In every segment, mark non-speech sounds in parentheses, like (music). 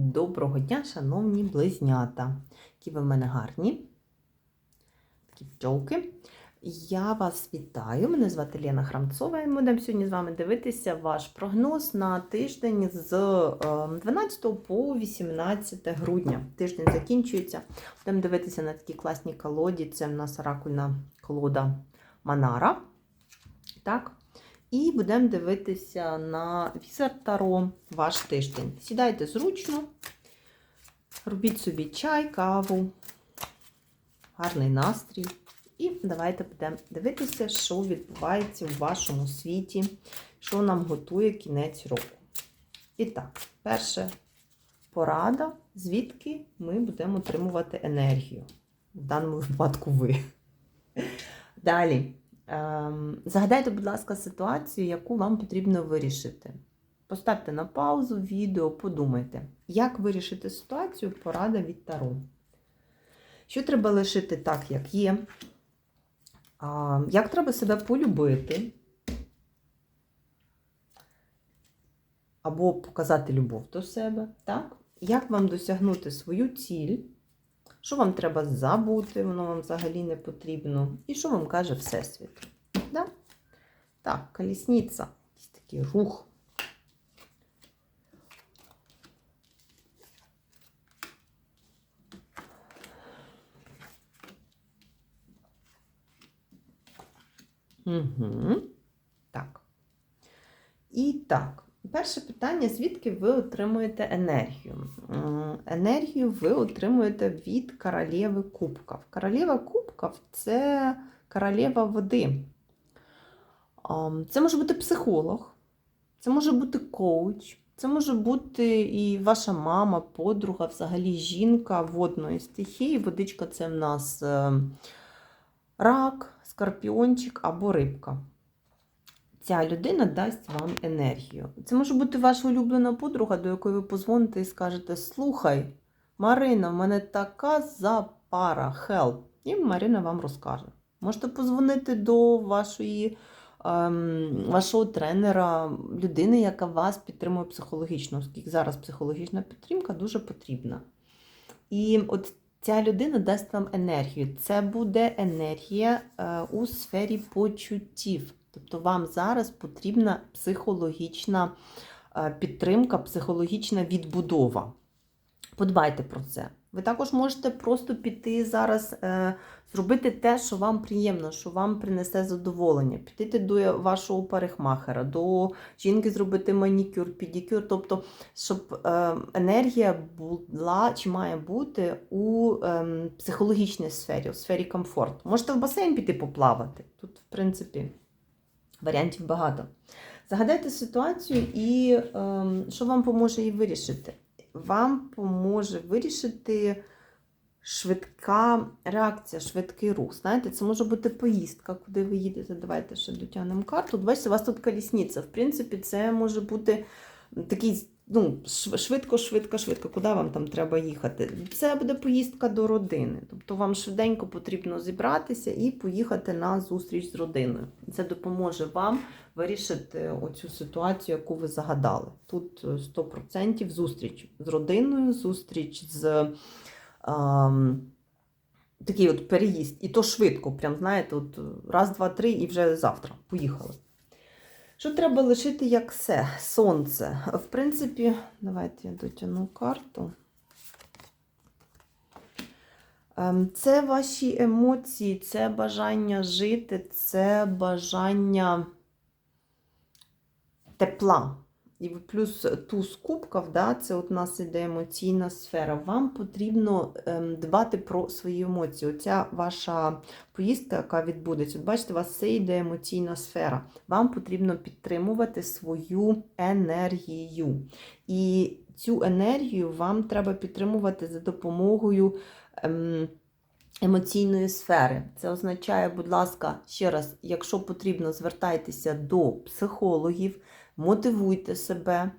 Доброго дня, шановні близнята. Які ви в мене гарні. Такі пчолки. Я вас вітаю. Мене звати Лена Храмцова, і ми будемо сьогодні з вами дивитися ваш прогноз на тиждень з е, 12 по 18 грудня. Тиждень закінчується. Будемо дивитися на такі класні колоді. Це в нас оракульна колода Манара. Так. І будемо дивитися на візер Таро ваш тиждень. Сідайте зручно, робіть собі чай, каву, гарний настрій. І давайте будемо дивитися, що відбувається в вашому світі, що нам готує кінець року. І так, перша порада, звідки ми будемо отримувати енергію. В даному випадку ви. Далі. Ем, Загадайте, будь ласка, ситуацію, яку вам потрібно вирішити. Поставте на паузу відео, подумайте, як вирішити ситуацію, порада від Таро. Що треба лишити так, як є? Як треба себе полюбити? Або показати любов до себе, так? Як вам досягнути свою ціль? Що вам треба забути, воно вам взагалі не потрібно. І що вам каже Всесвіт? Да? Так, колісниця. Якийсь такий рух. Угу. Так. І так. Перше питання: звідки ви отримуєте енергію? Енергію ви отримуєте від королеви кубків. Королева кубків це королева води. Це може бути психолог, це може бути коуч, це може бути і ваша мама, подруга, взагалі жінка водної стихії. Водичка це в нас е, рак, скорпіончик або рибка ця людина дасть вам енергію. Це може бути ваша улюблена подруга, до якої ви позвоните і скажете: Слухай, Марина, в мене така запара, help. І Марина вам розкаже. Можете позвонити до вашої, ем, вашого тренера, людини, яка вас підтримує психологічно, оскільки зараз психологічна підтримка дуже потрібна. І от ця людина дасть вам енергію. Це буде енергія е, у сфері почуттів. Тобто вам зараз потрібна психологічна е, підтримка, психологічна відбудова. Подбайте про це. Ви також можете просто піти зараз, е, зробити те, що вам приємно, що вам принесе задоволення. Піти до вашого парикмахера, до жінки зробити манікюр, підікюр. Тобто, щоб е, енергія була чи має бути у ем, психологічній сфері, у сфері комфорту. Можете в басейн піти поплавати. Тут, в принципі. Варіантів багато. Загадайте ситуацію, і е, що вам поможе її вирішити? Вам поможе вирішити швидка реакція, швидкий рух. Знаєте, це може бути поїздка, куди ви їдете. Давайте ще дотягнемо карту. Бачите, у вас тут колісниця. В принципі, це може бути такий ну, швидко, швидко, швидко, куди вам там треба їхати? Це буде поїздка до родини. Тобто вам швиденько потрібно зібратися і поїхати на зустріч з родиною. Це допоможе вам вирішити оцю ситуацію, яку ви загадали. Тут 100% зустріч з родиною, зустріч з. Ем, Такий от переїзд, і то швидко, прям знаєте, от раз, два, три, і вже завтра. Поїхали. Що треба лишити як все? Сонце. В принципі, давайте я дотягну карту. Ем, це ваші емоції, це бажання жити, це бажання тепла. І плюс туз кубків, да, це от у нас іде емоційна сфера. Вам потрібно ем, дбати про свої емоції. Оця ваша поїздка, яка відбудеться, от бачите, у вас все йде емоційна сфера. Вам потрібно підтримувати свою енергію. І цю енергію вам треба підтримувати за допомогою. Ем, Емоційної сфери. Це означає, будь ласка, ще раз, якщо потрібно, звертайтеся до психологів, мотивуйте себе,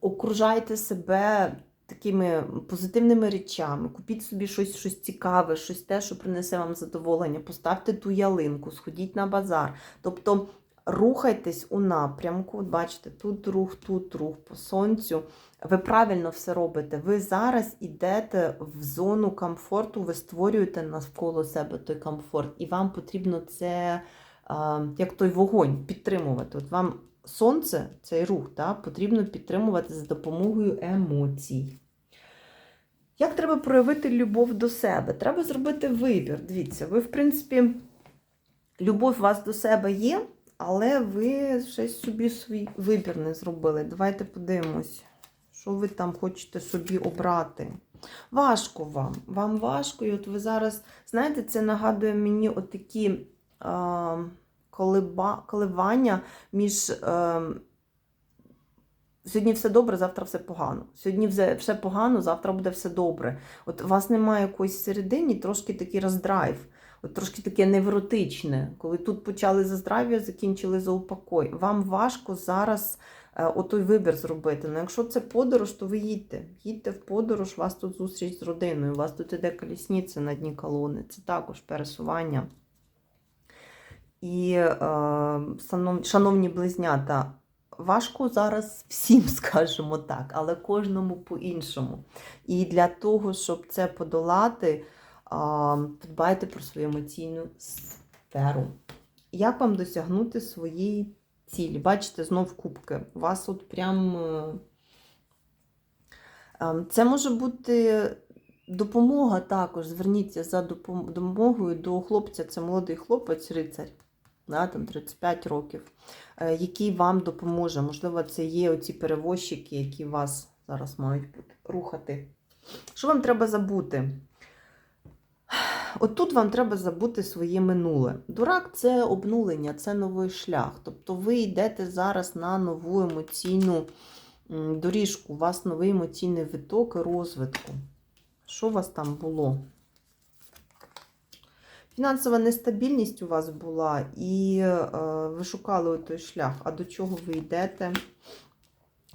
окружайте себе такими позитивними речами, купіть собі щось щось цікаве, щось те, що принесе вам задоволення, поставте ту ялинку, сходіть на базар. Тобто Рухайтесь у напрямку. Бачите, тут рух, тут рух по сонцю. Ви правильно все робите. Ви зараз йдете в зону комфорту, ви створюєте навколо себе той комфорт, і вам потрібно це, як той вогонь, підтримувати. От вам сонце, цей рух, да, потрібно підтримувати за допомогою емоцій. Як треба проявити любов до себе? Треба зробити вибір. Дивіться, ви, в принципі, любов у вас до себе є, але ви щось собі свій вибір не зробили. Давайте подивимось, що ви там хочете собі обрати. Важко вам. Вам важко, і от ви зараз, знаєте, це нагадує мені отакі колиба, коливання між. А, Сьогодні все добре, завтра все погано. Сьогодні все погано, завтра буде все добре. От у вас немає якоїсь середині, трошки такий роздрайв, от трошки таке невротичне. Коли тут почали за здрав'я, закінчили за упокой. Вам важко зараз е, отой вибір зробити. Ну, якщо це подорож, то ви їдьте. Їдьте в подорож, у вас тут зустріч з родиною, у вас тут іде колісниця на дні колони. Це також пересування. І, е, шановні близнята, важко зараз всім, (laughs) скажімо так, але кожному по-іншому. І для того, щоб це подолати, подбайте про свою емоційну сферу. Як вам досягнути своєї цілі? Бачите, знов кубки. У вас от прям. е, ем, Це може бути допомога також. Зверніться за допомогою до хлопця. Це молодий хлопець, рицарь, да, там 35 років, е, який вам допоможе. Можливо, це є оці перевозчики, які вас зараз мають рухати. Що вам треба забути? От тут вам треба забути своє минуле. Дурак це обнулення, це новий шлях. Тобто ви йдете зараз на нову емоційну доріжку, у вас новий емоційний виток розвитку. Що у вас там було? Фінансова нестабільність у вас була, і е, ви шукали той шлях. А до чого ви йдете?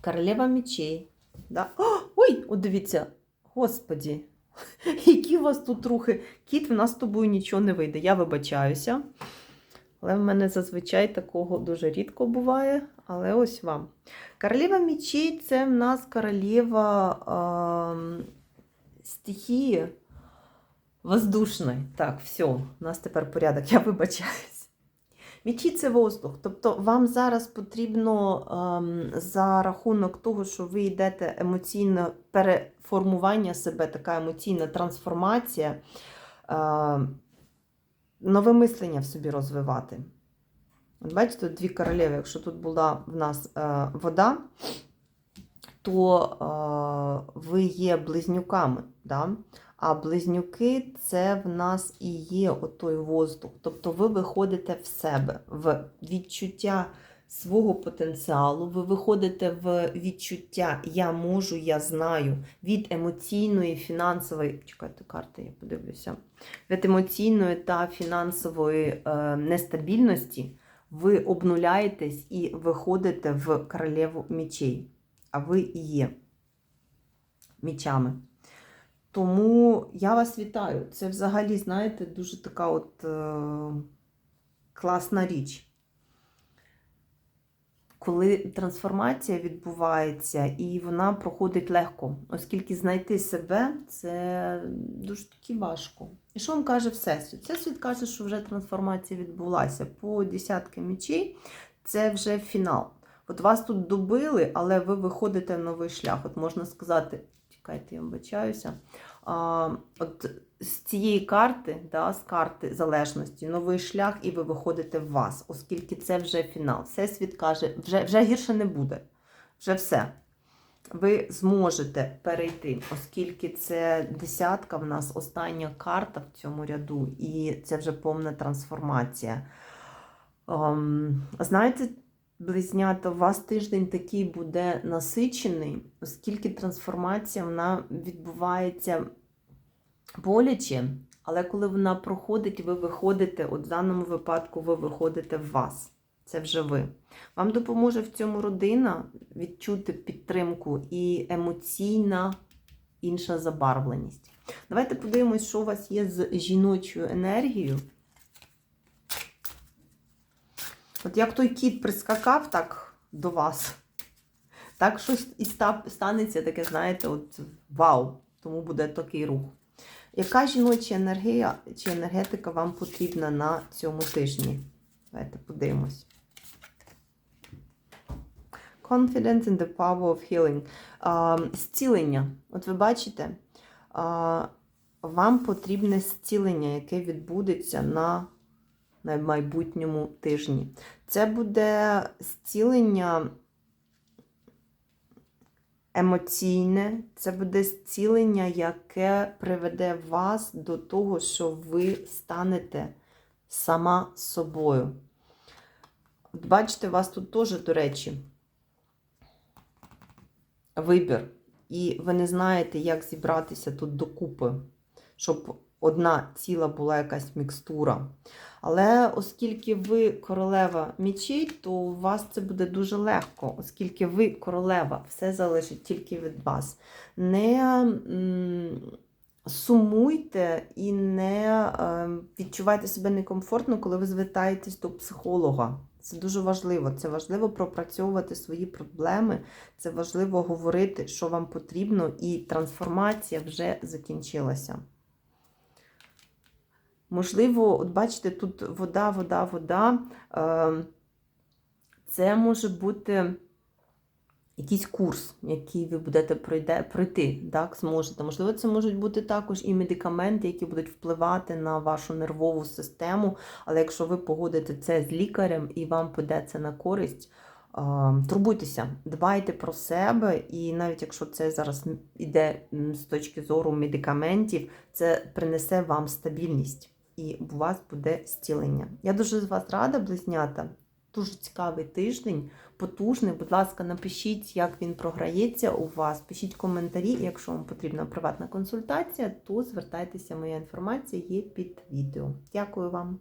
Королева мечей. Да? О, ой, от дивіться, господі, (laughs) які у вас тут рухи. Кіт, в нас з тобою нічого не вийде. Я вибачаюся. Але в мене зазвичай такого дуже рідко буває. Але ось вам. Королева мечей це в нас королева е, стихії воздушної. Так, все, у нас тепер порядок, я вибачаюсь. Мічі це воздух. Тобто вам зараз потрібно ем, за рахунок того, що ви йдете емоційне переформування себе, така емоційна трансформація, е, нове мислення в собі розвивати. От бачите, тут дві королеви, якщо тут була в нас е, вода, то е, ви є близнюками. Да? А близнюки це в нас і є отой воздух. Тобто ви виходите в себе, в відчуття свого потенціалу, ви виходите в відчуття Я можу, я знаю від емоційної, фінансової. Чекайте, карти, я подивлюся. Від емоційної та фінансової е, нестабільності ви обнуляєтесь і виходите в королеву мічей. А ви і є мічами. Тому я вас вітаю. Це взагалі, знаєте, дуже така от е, класна річ. Коли трансформація відбувається і вона проходить легко, оскільки знайти себе це дуже таки важко. І що вам каже Всесвіт? Всесвіт каже, що вже трансформація відбулася. По десятки мечей це вже фінал. От вас тут добили, але ви виходите в новий шлях. От можна сказати, чекайте, я вибачаюся. А, от з цієї карти, да, з карти залежності, новий шлях, і ви виходите в вас, оскільки це вже фінал. Всесвіт каже, вже, вже гірше не буде. Вже все. Ви зможете перейти, оскільки це десятка в нас остання карта в цьому ряду, і це вже повна трансформація. Ем, знаєте, Близнята, у вас тиждень такий буде насичений, оскільки трансформація вона відбувається боляче, але коли вона проходить, ви виходите, от в даному випадку ви виходите в вас. Це вже ви. Вам допоможе в цьому родина відчути підтримку і емоційна інша забарвленість. Давайте подивимось, що у вас є з жіночою енергією. От як той кіт прискакав так до вас, так щось і станеться таке, знаєте, от вау, тому буде такий рух. Яка жіноча енергія чи енергетика вам потрібна на цьому тижні? Давайте подивимось. Confidence in the power of healing. А, зцілення. От ви бачите, а, вам потрібне зцілення, яке відбудеться на, на майбутньому тижні. Це буде зцілення емоційне, це буде зцілення, яке приведе вас до того, що ви станете сама собою. От бачите, у вас тут теж, до речі, вибір. І ви не знаєте, як зібратися тут докупи, щоб одна ціла була якась мікстура. Але оскільки ви королева мічей, то у вас це буде дуже легко, оскільки ви королева, все залежить тільки від вас. Не сумуйте і не е, відчувайте себе некомфортно, коли ви звертаєтесь до психолога. Це дуже важливо. Це важливо пропрацьовувати свої проблеми, це важливо говорити, що вам потрібно, і трансформація вже закінчилася. Можливо, от бачите, тут вода, вода, вода. Е, Це може бути якийсь курс, який ви будете пройде, пройти, так, зможете. Можливо, це можуть бути також і медикаменти, які будуть впливати на вашу нервову систему. Але якщо ви погодите це з лікарем і вам піде це на користь, е, турбуйтеся, дбайте про себе, і навіть якщо це зараз іде з точки зору медикаментів, це принесе вам стабільність і у вас буде зцілення. Я дуже з вас рада, близнята. Дуже цікавий тиждень, потужний. Будь ласка, напишіть, як він програється у вас. Пишіть коментарі. Якщо вам потрібна приватна консультація, то звертайтеся, моя інформація є під відео. Дякую вам.